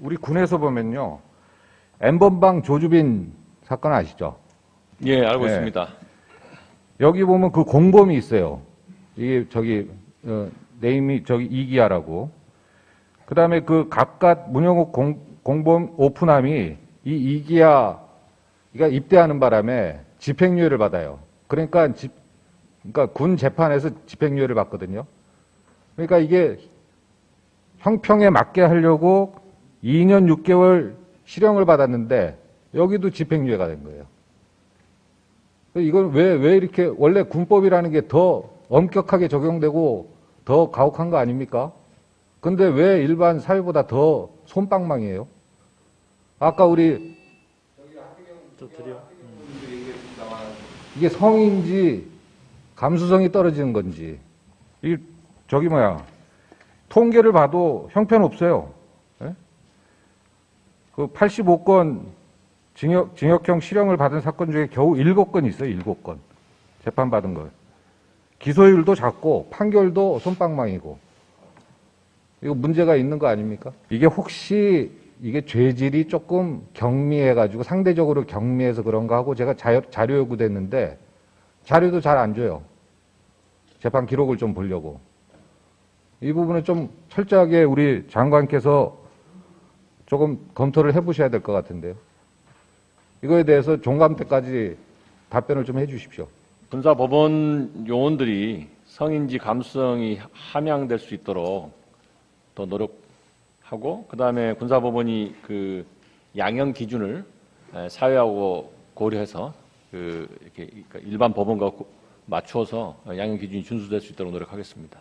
우리 군에서 보면요. 엠번방 조주빈 사건 아시죠? 예, 알고 네. 있습니다. 여기 보면 그 공범이 있어요. 이게 저기 어, 네임이 저기 이기아라고. 그다음에 그 각각 문영욱 공, 공범 오픈함이 이 이기아가 입대하는 바람에 집행유예를 받아요. 그러니까 집 그러니까 군 재판에서 집행유예를 받거든요. 그러니까 이게 형평에 맞게 하려고 2년 6개월 실형을 받았는데 여기도 집행유예가 된 거예요. 이건 왜, 왜 이렇게, 원래 군법이라는 게 더 엄격하게 적용되고 더 가혹한 거 아닙니까? 근데 왜 일반 사회보다 더 손방망이에요? 아까 우리, 이게 성인지 감수성이 떨어지는 건지, 이, 저기 뭐야, 통계를 봐도 형편없어요. 예? 그 85건 징역, 징역형 실형을 받은 사건 중에 겨우 7건 있어요, 7건. 재판받은 거. 기소율도 작고, 판결도 손방망이고. 이거 문제가 있는 거 아닙니까? 이게 혹시, 이게 죄질이 조금 경미해가지고, 상대적으로 경미해서 그런가 하고, 제가 자, 자료 요구됐는데, 자료도 잘 안 줘요. 재판 기록을 좀 보려고. 이 부분은 좀 철저하게 우리 장관께서 조금 검토를 해보셔야 될 것 같은데요. 이거에 대해서 종감 때까지 답변을 좀 해주십시오. 군사법원 요원들이 성인지 감수성이 함양될 수 있도록 더 노력하고 그다음에 군사법원이 그 양형 기준을 에, 사회하고 고려해서 그 이렇게 일반 법원과 고- 맞추어서 양형 기준이 준수될 수 있도록 노력하겠습니다.